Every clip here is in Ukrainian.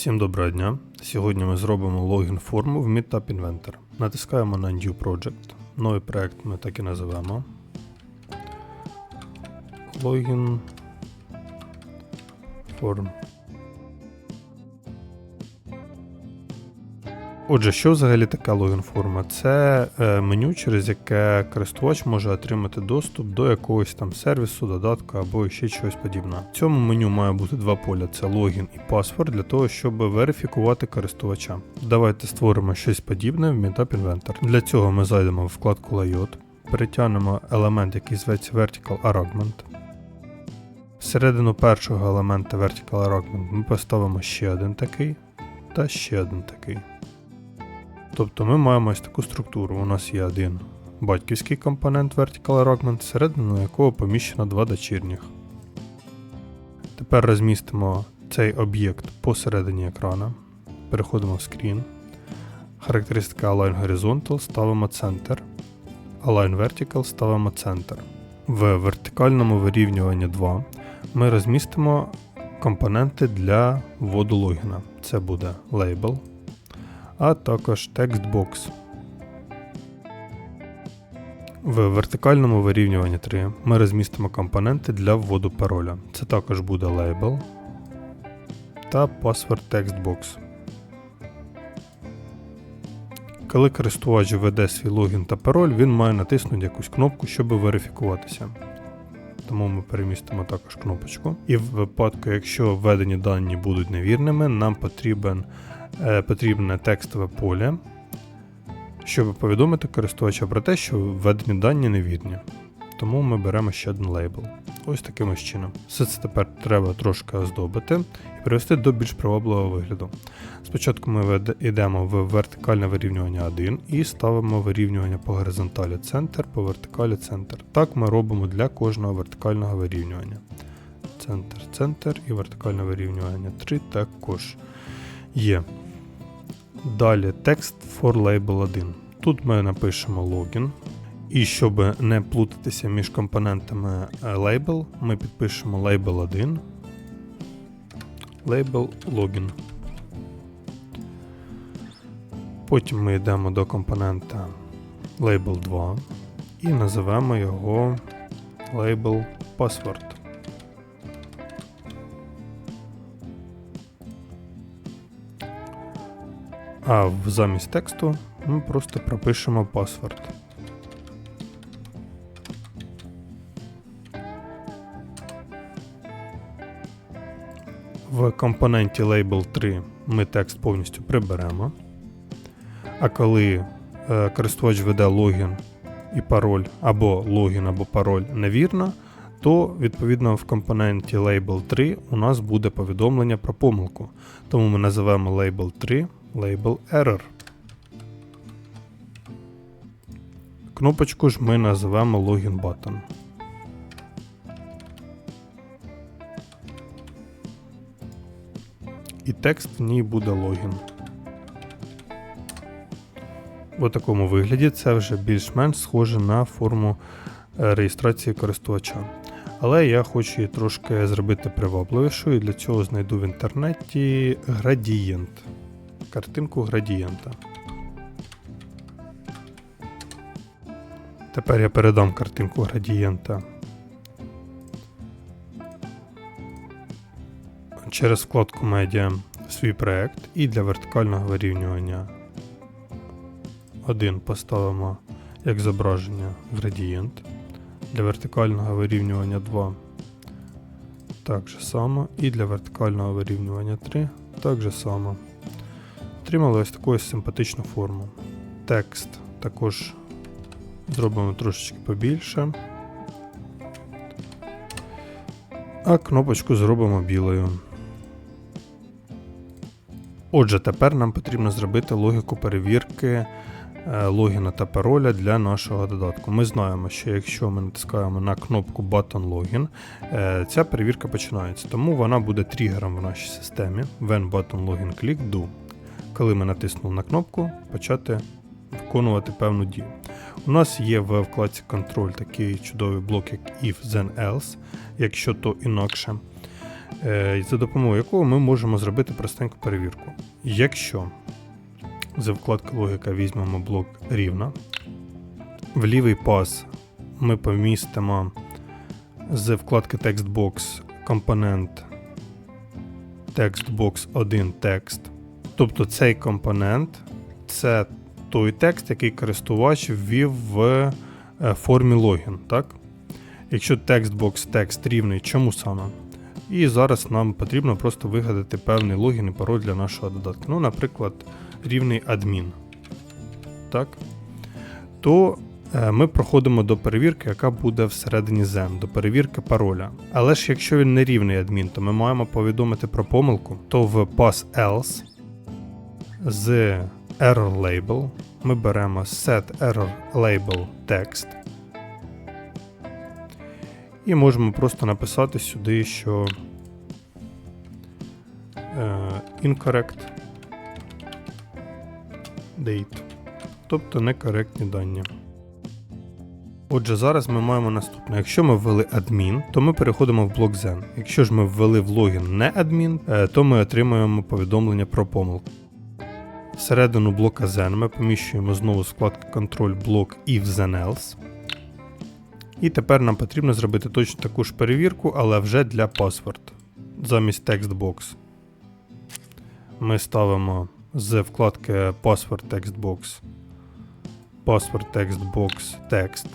Всім доброго дня. Сьогодні ми зробимо логін форму в Meetup Inventor. Натискаємо на New Project. Новий проект ми так і називемо. Логін форм. Отже, що взагалі таке логін форма? Це е, меню, через яке користувач може отримати доступ до якогось там сервісу, додатку або ще чогось подібного. В цьому меню має бути два поля: це логін і паспорт для того, щоб верифікувати користувача. Давайте створимо щось подібне в Meetup Inventor. Для цього ми зайдемо в вкладку Layout, перетягнемо елемент, який зветься Vertical Arrangement. Всередину першого елемента Vertical Arrangement ми поставимо ще один такий та ще один такий. Тобто ми маємо ось таку структуру. У нас є один батьківський компонент Vertical Arrangement, всередину якого поміщено два дочірніх. Тепер розмістимо цей об'єкт посередині екрана. Переходимо в Screen. Характеристика Align Horizontal ставимо Center. Align Vertical ставимо Center. В вертикальному вирівнюванні 2 ми розмістимо компоненти для вводу логіна. Це буде Label а також текстбокс. В вертикальному вирівнюванні 3 ми розмістимо компоненти для вводу пароля. Це також буде Label та Password Textbox. Коли користувач введе свій логін та пароль, він має натиснути якусь кнопку, щоб верифікуватися. Тому ми перемістимо також кнопочку. І в випадку, якщо введені дані будуть невірними, нам потрібен е, потрібне текстове поле, щоб повідомити користувача про те, що введені дані невірні. Тому ми беремо ще один лейбл. Ось таким ось чином. Все це тепер треба трошки оздобити і привести до більш привабливого вигляду. Спочатку ми йдемо в вертикальне вирівнювання 1 і ставимо вирівнювання по горизонталі центр, по вертикалі центр. Так ми робимо для кожного вертикального вирівнювання. Центр, центр і вертикальне вирівнювання 3 також є. Далі текст for label 1. Тут ми напишемо логін. І щоб не плутатися між компонентами е, label, ми підпишемо label 1, label login. Потім ми йдемо до компонента label 2 і називаємо його label password. А замість тексту ми просто пропишемо password. В компоненті Label 3 ми текст повністю приберемо. А коли е, користувач веде логін і пароль, або логін, або пароль невірно, то відповідно в компоненті Label 3 у нас буде повідомлення про помилку. Тому ми називаємо Label 3 Label Error. Кнопочку ж ми називаємо Login Button. І текст в ній буде логін. У такому вигляді це вже більш-менш схоже на форму е, реєстрації користувача. Але я хочу її трошки зробити привабливішою, і для цього знайду в інтернеті градієнт. Картинку градієнта. Тепер я передам картинку градієнта через вкладку медіа свій проект і для вертикального вирівнювання 1 поставимо як зображення градієнт. Для вертикального вирівнювання 2 так же само. І для вертикального вирівнювання 3 так же само. Отримали ось таку ось симпатичну форму. Текст також зробимо трошечки побільше. А кнопочку зробимо білою. Отже, тепер нам потрібно зробити логіку перевірки е, логіна та пароля для нашого додатку. Ми знаємо, що якщо ми натискаємо на кнопку Button Login, е, ця перевірка починається, тому вона буде тригером в нашій системі when button login click do. Коли ми натиснули на кнопку, почати виконувати певну дію. У нас є в вкладці контроль такий чудовий блок, як if then else, якщо то інакше, за допомогою якого ми можемо зробити простеньку перевірку. Якщо за вкладки логіка візьмемо блок рівна, в лівий пас ми помістимо з вкладки TextBox компонент TextBox 1 текст. Тобто цей компонент це той текст, який користувач ввів в е, формі логін. Якщо TextBox текст рівний, чому саме? І зараз нам потрібно просто вигадати певний логін і пароль для нашого додатку. Ну, наприклад, рівний адмін. Так? То е, ми проходимо до перевірки, яка буде всередині Zen, до перевірки пароля. Але ж якщо він не рівний адмін, то ми маємо повідомити про помилку, то в pass else з error label ми беремо set error label text і можемо просто написати сюди, що е, incorrect date, тобто некоректні дані. Отже, зараз ми маємо наступне. Якщо ми ввели адмін, то ми переходимо в блок Zen. Якщо ж ми ввели в логін не адмін, е, то ми отримуємо повідомлення про помилку. Всередину блока Zen ми поміщуємо знову з вкладки контроль блок if then else. І тепер нам потрібно зробити точно таку ж перевірку, але вже для password. Замість TextBox. Ми ставимо з вкладки Password TextBox. Password TextBox text.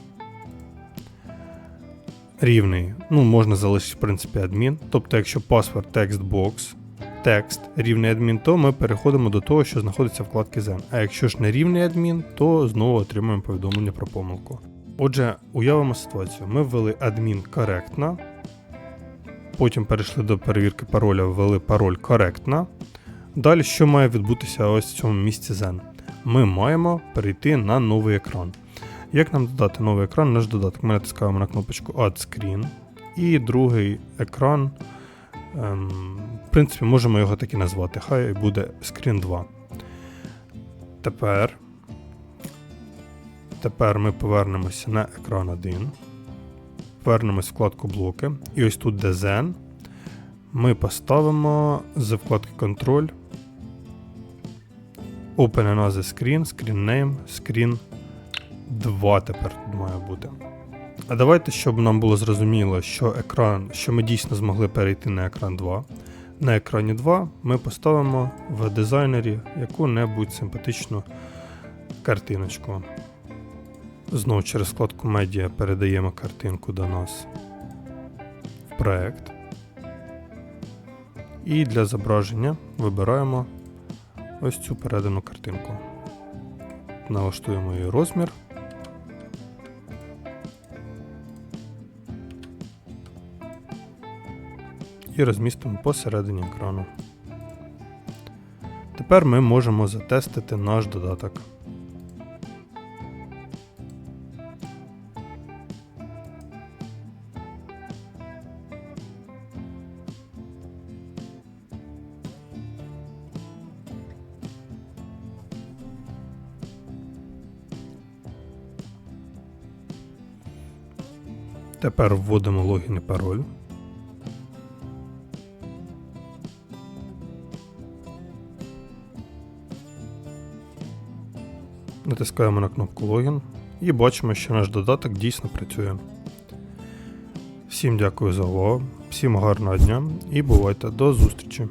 Рівний. Ну, можна залишити, в принципі, адмін. Тобто, якщо password TextBox текст рівний адмін, то ми переходимо до того, що знаходиться в вкладці Zen. А якщо ж не рівний адмін, то знову отримуємо повідомлення про помилку. Отже, уявимо ситуацію. Ми ввели адмін коректно, потім перейшли до перевірки пароля, ввели пароль коректно. Далі, що має відбутися ось в цьому місці Zen? Ми маємо перейти на новий екран. Як нам додати новий екран? Наш додаток. Ми натискаємо на кнопочку Add Screen. І другий екран. Ем, в принципі, можемо його так і назвати. Хай буде Screen 2. Тепер. Тепер ми повернемося на екран 1. Повернемось в вкладку блоки. І ось тут де Zen. Ми поставимо з вкладки Control. Open another screen, screen name, screen 2 тепер тут має бути. А давайте, щоб нам було зрозуміло, що екран, що ми дійсно змогли перейти на екран 2. На екрані 2 ми поставимо в дизайнері яку-небудь симпатичну картиночку. Знову через вкладку медіа передаємо картинку до нас в проект. І для зображення вибираємо ось цю передану картинку. Налаштуємо її розмір. І розмістимо посередині екрану. Тепер ми можемо затестити наш додаток. Тепер вводимо логін і пароль. Натискаємо на кнопку логін і бачимо, що наш додаток дійсно працює. Всім дякую за увагу, всім гарного дня і бувайте до зустрічі!